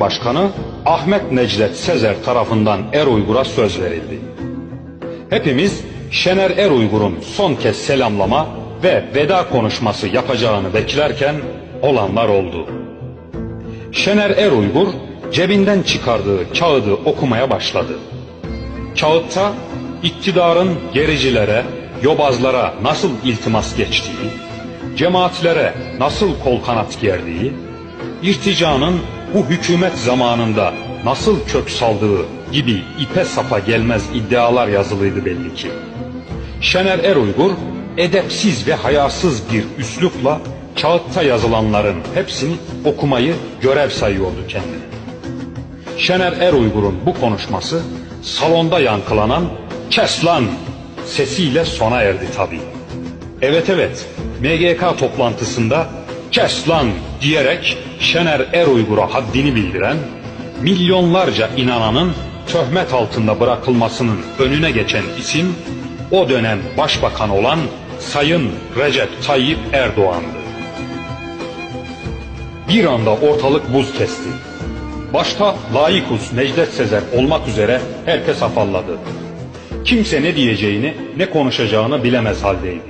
Başkanı Ahmet Necdet Sezer tarafından Er Uygur'a söz verildi. Hepimiz Şener Er Uygur'un son kez selamlama ve veda konuşması yapacağını beklerken olanlar oldu. Şener Er Uygur cebinden çıkardığı kağıdı okumaya başladı. Kağıtta iktidarın gericilere, yobazlara nasıl iltimas geçtiği, cemaatlere nasıl kol kanat gerdiği, irticanın bu hükümet zamanında nasıl kök saldığı gibi ipe sapa gelmez iddialar yazılıydı belli ki. Şener Er Uygur edepsiz ve hayasız bir üslupla kağıtta yazılanların hepsini okumayı görev sayıyordu kendine. Şener Er Uygur'un bu konuşması salonda yankılanan kes lan sesiyle sona erdi tabii. Evet evet MGK toplantısında kes lan diyerek Şener Er Uygur'a haddini bildiren milyonlarca inananın töhmet altında bırakılmasının önüne geçen isim o dönem başbakan olan Sayın Recep Tayyip Erdoğan'dı. Bir anda ortalık buz kesti. Başta Laikus Necdet Sezer olmak üzere herkes afalladı. Kimse ne diyeceğini, ne konuşacağını bilemez haldeydi.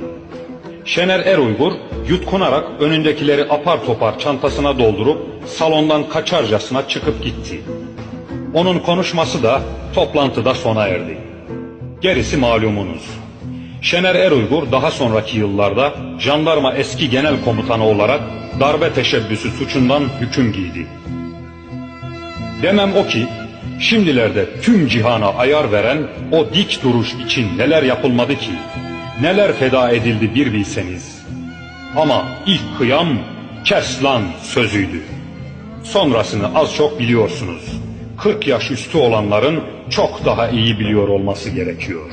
Şener Er Uygur yutkunarak önündekileri apar topar çantasına doldurup salondan kaçarcasına çıkıp gitti. Onun konuşması da toplantıda sona erdi. Gerisi malumunuz. Şener Er Uygur daha sonraki yıllarda jandarma eski genel komutanı olarak darbe teşebbüsü suçundan hüküm giydi. Demem o ki şimdilerde tüm cihana ayar veren o dik duruş için neler yapılmadı ki, neler feda edildi bir bilseniz. Ama ilk kıyam kes lan sözüydü. Sonrasını az çok biliyorsunuz. 40 yaş üstü olanların çok daha iyi biliyor olması gerekiyor.